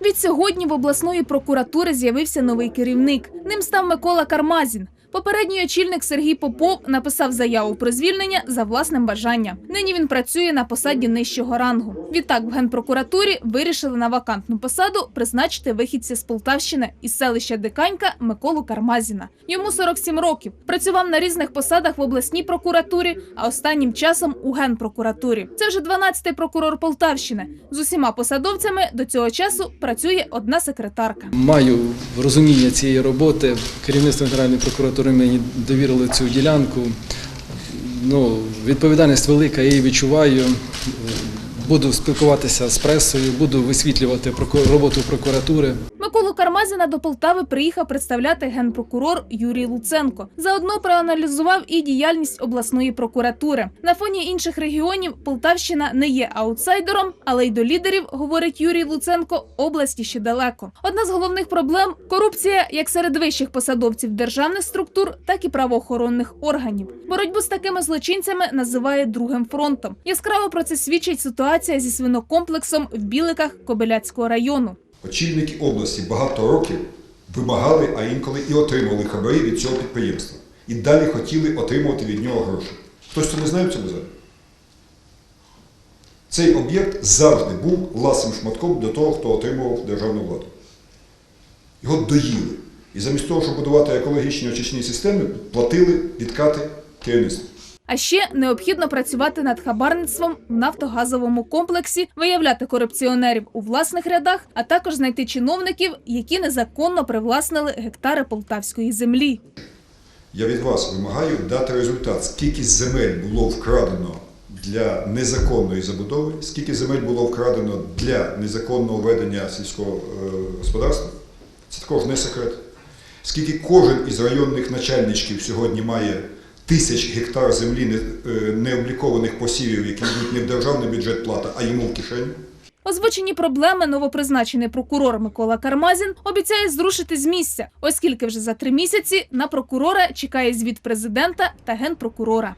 Від сьогодні в обласної прокуратури з'явився новий керівник. Ним став Микола Кармазін. Попередній очільник Сергій Попов написав заяву про звільнення за власним бажанням. Нині він працює на посаді нижчого рангу. Відтак в генпрокуратурі вирішили на вакантну посаду призначити вихідця з Полтавщини із селища Диканька Миколу Кармазіна. Йому 47 років. Працював на різних посадах в обласній прокуратурі, а останнім часом у генпрокуратурі. Це вже 12-й прокурор Полтавщини. З усіма посадовцями до цього часу працює одна секретарка. Маю розуміння цієї роботи. Керівництво Генеральної прокуратури мені довірили цю ділянку. Ну, відповідальність велика, я її відчуваю. Буду спілкуватися з пресою, буду висвітлювати роботу прокуратури. Миколу Кармазіна до Полтави приїхав представляти генпрокурор Юрій Луценко. Заодно проаналізував і діяльність обласної прокуратури. На фоні інших регіонів Полтавщина не є аутсайдером, але й до лідерів, говорить Юрій Луценко, області ще далеко. Одна з головних проблем корупція як серед вищих посадовців державних структур, так і правоохоронних органів. Боротьбу з такими злочинцями називає другим фронтом. Яскраво про це свідчить ситуація зі свинокомплексом в Біликах Кобиляцького району. Очільники області багато років вимагали, а інколи і отримували хабарі від цього підприємства. І далі хотіли отримувати від нього гроші. Хтось це не знає в цьому залі? Цей об'єкт завжди був ласим шматком до того, хто отримував державну владу. Його доїли. І замість того, щоб будувати екологічні очисні системи, платили відкати керівництву. А ще необхідно працювати над хабарництвом в нафтогазовому комплексі, виявляти корупціонерів у власних рядах, а також знайти чиновників, які незаконно привласнили гектари полтавської землі. Я від вас вимагаю дати результат, скільки земель було вкрадено для незаконної забудови, скільки земель було вкрадено для незаконного ведення сільського е, господарства. Це також не секрет. Скільки кожен із районних начальничків сьогодні має тисяч гектар землі е, необлікованих посівів, які йдуть не в державний бюджет плата, а йому в кишеню. Озвучені проблеми новопризначений прокурор Микола Кармазін обіцяє зрушити з місця, оскільки вже за три місяці на прокурора чекає звіт президента та генпрокурора.